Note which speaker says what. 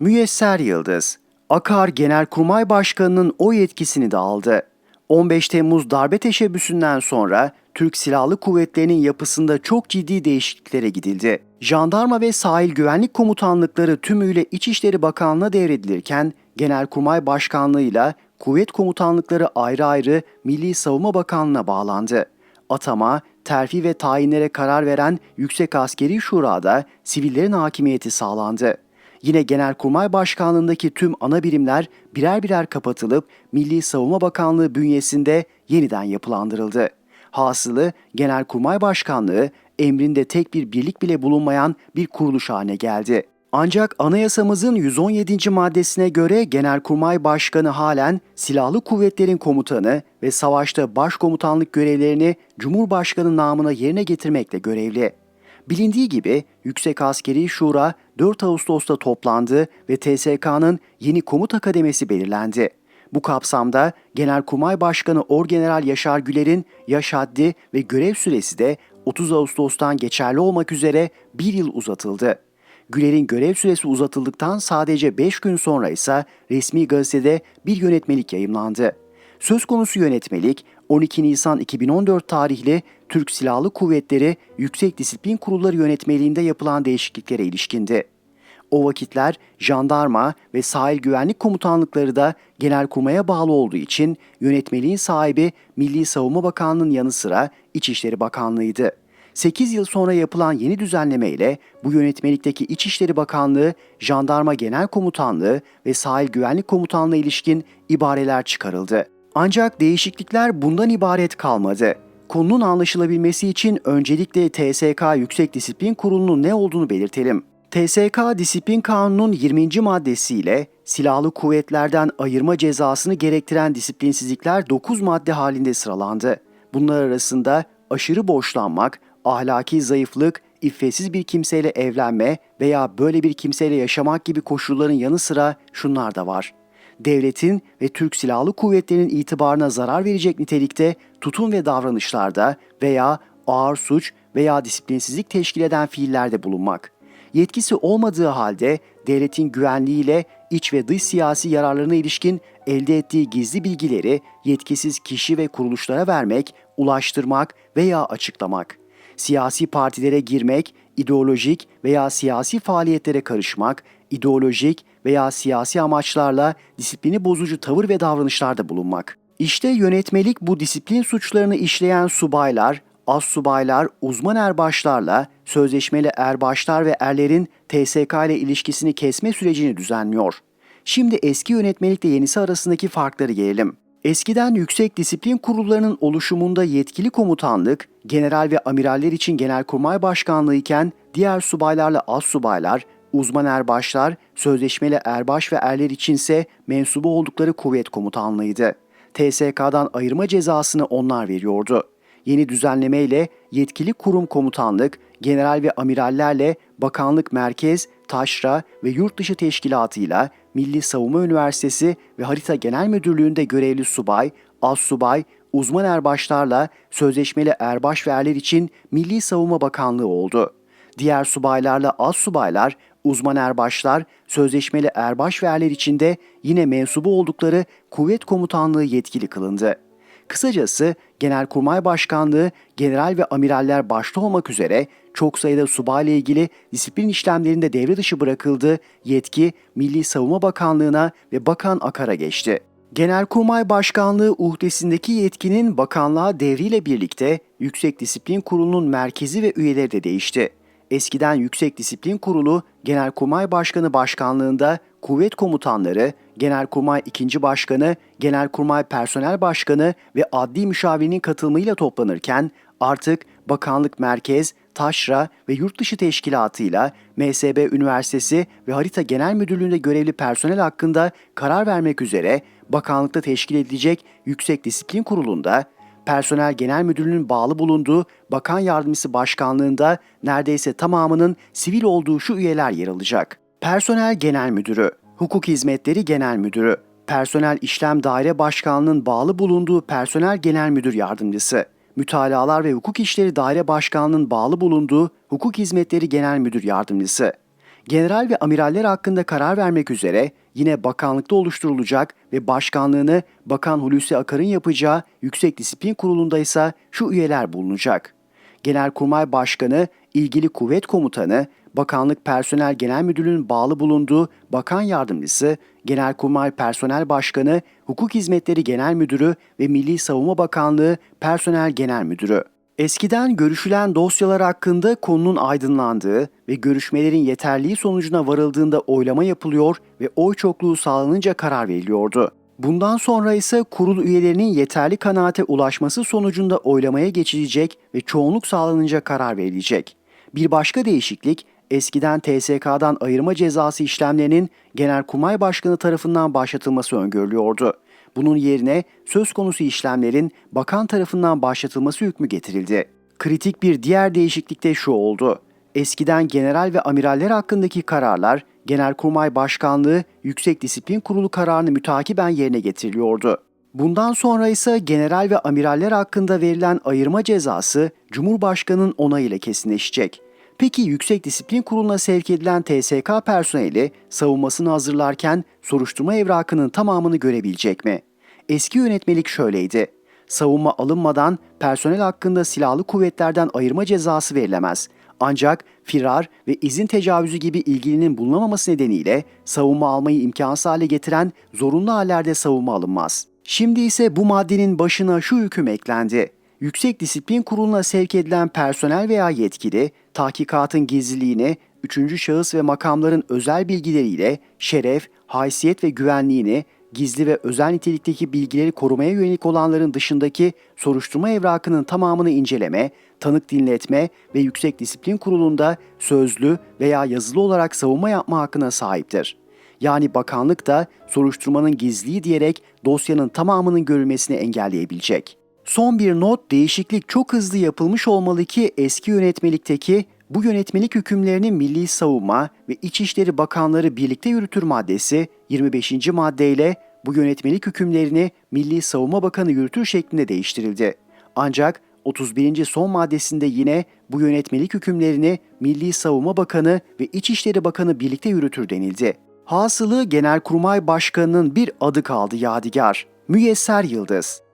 Speaker 1: Müyesser Yıldız, Akar Genelkurmay Başkanı'nın o yetkisini de aldı. 15 Temmuz darbe teşebbüsünden sonra Türk Silahlı Kuvvetleri'nin yapısında çok ciddi değişikliklere gidildi. Jandarma ve sahil güvenlik komutanlıkları tümüyle İçişleri Bakanlığı'na devredilirken Genelkurmay Başkanlığı'yla kuvvet komutanlıkları ayrı ayrı Milli Savunma Bakanlığı'na bağlandı. Atama, terfi ve tayinlere karar veren Yüksek Askeri Şura'da sivillerin hakimiyeti sağlandı. Yine Genelkurmay Başkanlığındaki tüm ana birimler birer birer kapatılıp Milli Savunma Bakanlığı bünyesinde yeniden yapılandırıldı. Hasılı Genelkurmay Başkanlığı emrinde tek bir birlik bile bulunmayan bir kuruluş haline geldi. Ancak anayasamızın 117. maddesine göre Genelkurmay Başkanı halen silahlı kuvvetlerin komutanı ve savaşta başkomutanlık görevlerini Cumhurbaşkanı namına yerine getirmekle görevli. Bilindiği gibi Yüksek Askeri Şura 4 Ağustos'ta toplandı ve TSK'nın yeni komuta kademesi belirlendi. Bu kapsamda Genelkurmay Başkanı Orgeneral Yaşar Güler'in yaş haddi ve görev süresi de 30 Ağustos'tan geçerli olmak üzere bir yıl uzatıldı. Güler'in görev süresi uzatıldıktan sadece 5 gün sonra ise resmi gazetede bir yönetmelik yayımlandı. Söz konusu yönetmelik 12 Nisan 2014 tarihli Türk Silahlı Kuvvetleri Yüksek Disiplin Kurulları yönetmeliğinde yapılan değişikliklere ilişkindi. O vakitler jandarma ve sahil güvenlik komutanlıkları da genelkurmaya bağlı olduğu için yönetmeliğin sahibi Milli Savunma Bakanlığı'nın yanı sıra İçişleri Bakanlığı'ydı. 8 yıl sonra yapılan yeni düzenleme ile bu yönetmelikteki İçişleri Bakanlığı, Jandarma Genel Komutanlığı ve Sahil Güvenlik Komutanlığı ilişkin ibareler çıkarıldı. Ancak değişiklikler bundan ibaret kalmadı. Konunun anlaşılabilmesi için öncelikle TSK Yüksek Disiplin Kurulu'nun ne olduğunu belirtelim. TSK Disiplin Kanunu'nun 20. maddesiyle silahlı kuvvetlerden ayırma cezasını gerektiren disiplinsizlikler 9 madde halinde sıralandı. Bunlar arasında aşırı borçlanmak, ahlaki zayıflık, iffetsiz bir kimseyle evlenme veya böyle bir kimseyle yaşamak gibi koşulların yanı sıra şunlar da var. Devletin ve Türk Silahlı Kuvvetleri'nin itibarına zarar verecek nitelikte tutum ve davranışlarda veya ağır suç veya disiplinsizlik teşkil eden fiillerde bulunmak. Yetkisi olmadığı halde devletin güvenliğiyle iç ve dış siyasi yararlarına ilişkin elde ettiği gizli bilgileri yetkisiz kişi ve kuruluşlara vermek, ulaştırmak veya açıklamak siyasi partilere girmek, ideolojik veya siyasi faaliyetlere karışmak, ideolojik veya siyasi amaçlarla disiplini bozucu tavır ve davranışlarda bulunmak. İşte yönetmelik bu disiplin suçlarını işleyen subaylar, az subaylar, uzman erbaşlarla sözleşmeli erbaşlar ve erlerin TSK ile ilişkisini kesme sürecini düzenliyor. Şimdi eski yönetmelikle yenisi arasındaki farkları gelelim. Eskiden yüksek disiplin kurullarının oluşumunda yetkili komutanlık, general ve amiraller için genelkurmay başkanlığı iken diğer subaylarla az subaylar, uzman erbaşlar, sözleşmeli erbaş ve erler içinse mensubu oldukları kuvvet komutanlığıydı. TSK'dan ayırma cezasını onlar veriyordu. Yeni düzenlemeyle yetkili kurum komutanlık, general ve amirallerle bakanlık merkez, taşra ve yurt dışı teşkilatıyla Milli Savunma Üniversitesi ve Harita Genel Müdürlüğü'nde görevli subay, az subay, uzman erbaşlarla sözleşmeli erbaş ve erler için Milli Savunma Bakanlığı oldu. Diğer subaylarla az subaylar, uzman erbaşlar, sözleşmeli erbaş ve erler için de yine mensubu oldukları kuvvet komutanlığı yetkili kılındı. Kısacası Genelkurmay Başkanlığı, general ve amiraller başta olmak üzere çok sayıda subayla ilgili disiplin işlemlerinde devre dışı bırakıldı, yetki Milli Savunma Bakanlığı'na ve Bakan Akar'a geçti. Genelkurmay Başkanlığı uhdesindeki yetkinin bakanlığa devriyle birlikte Yüksek Disiplin Kurulu'nun merkezi ve üyeleri de değişti. Eskiden Yüksek Disiplin Kurulu, Genelkurmay Başkanı başkanlığında kuvvet komutanları, Genelkurmay 2. Başkanı, Genelkurmay Personel Başkanı ve adli müşavirinin katılımıyla toplanırken artık Bakanlık Merkez, Taşra ve Yurtdışı Teşkilatı'yla MSB Üniversitesi ve Harita Genel Müdürlüğü'nde görevli personel hakkında karar vermek üzere bakanlıkta teşkil edilecek Yüksek Disiplin Kurulu'nda Personel Genel Müdürlüğü'nün bağlı bulunduğu Bakan Yardımcısı Başkanlığında neredeyse tamamının sivil olduğu şu üyeler yer alacak. Personel Genel Müdürü, Hukuk Hizmetleri Genel Müdürü, Personel İşlem Daire Başkanlığı'nın bağlı bulunduğu Personel Genel Müdür Yardımcısı, Mütalalar ve Hukuk İşleri Daire Başkanlığı'nın bağlı bulunduğu Hukuk Hizmetleri Genel Müdür Yardımcısı, General ve amiraller hakkında karar vermek üzere yine bakanlıkta oluşturulacak ve başkanlığını Bakan Hulusi Akar'ın yapacağı Yüksek Disiplin Kurulu'nda ise şu üyeler bulunacak. Genelkurmay Başkanı, ilgili kuvvet komutanı, Bakanlık Personel Genel Müdürlüğü'nün bağlı bulunduğu Bakan Yardımcısı, Genelkurmay Personel Başkanı, Hukuk Hizmetleri Genel Müdürü ve Milli Savunma Bakanlığı Personel Genel Müdürü. Eskiden görüşülen dosyalar hakkında konunun aydınlandığı ve görüşmelerin yeterliği sonucuna varıldığında oylama yapılıyor ve oy çokluğu sağlanınca karar veriliyordu. Bundan sonra ise kurul üyelerinin yeterli kanaate ulaşması sonucunda oylamaya geçilecek ve çoğunluk sağlanınca karar verilecek. Bir başka değişiklik, eskiden TSK'dan ayırma cezası işlemlerinin Genelkurmay Başkanı tarafından başlatılması öngörülüyordu. Bunun yerine söz konusu işlemlerin bakan tarafından başlatılması hükmü getirildi. Kritik bir diğer değişiklik de şu oldu. Eskiden general ve amiraller hakkındaki kararlar Genelkurmay Başkanlığı Yüksek Disiplin Kurulu kararını mütakiben yerine getiriliyordu. Bundan sonra ise general ve amiraller hakkında verilen ayırma cezası Cumhurbaşkanı'nın onayıyla kesinleşecek. Peki Yüksek Disiplin Kurulu'na sevk edilen TSK personeli savunmasını hazırlarken soruşturma evrakının tamamını görebilecek mi? Eski yönetmelik şöyleydi. Savunma alınmadan personel hakkında silahlı kuvvetlerden ayırma cezası verilemez. Ancak firar ve izin tecavüzü gibi ilgilinin bulunamaması nedeniyle savunma almayı imkansız hale getiren zorunlu hallerde savunma alınmaz. Şimdi ise bu maddenin başına şu hüküm eklendi. Yüksek Disiplin Kurulu'na sevk edilen personel veya yetkili, tahkikatın gizliliğini, üçüncü şahıs ve makamların özel bilgileriyle şeref, haysiyet ve güvenliğini, gizli ve özel nitelikteki bilgileri korumaya yönelik olanların dışındaki soruşturma evrakının tamamını inceleme, tanık dinletme ve Yüksek Disiplin Kurulu'nda sözlü veya yazılı olarak savunma yapma hakkına sahiptir. Yani bakanlık da soruşturmanın gizliliği diyerek dosyanın tamamının görülmesini engelleyebilecek. Son bir not değişiklik çok hızlı yapılmış olmalı ki eski yönetmelikteki bu yönetmelik hükümlerini Milli Savunma ve İçişleri Bakanları birlikte yürütür maddesi 25. maddeyle bu yönetmelik hükümlerini Milli Savunma Bakanı yürütür şeklinde değiştirildi. Ancak 31. son maddesinde yine bu yönetmelik hükümlerini Milli Savunma Bakanı ve İçişleri Bakanı birlikte yürütür denildi. Hasılı Genelkurmay Başkanı'nın bir adı kaldı yadigar. Müyesser Yıldız.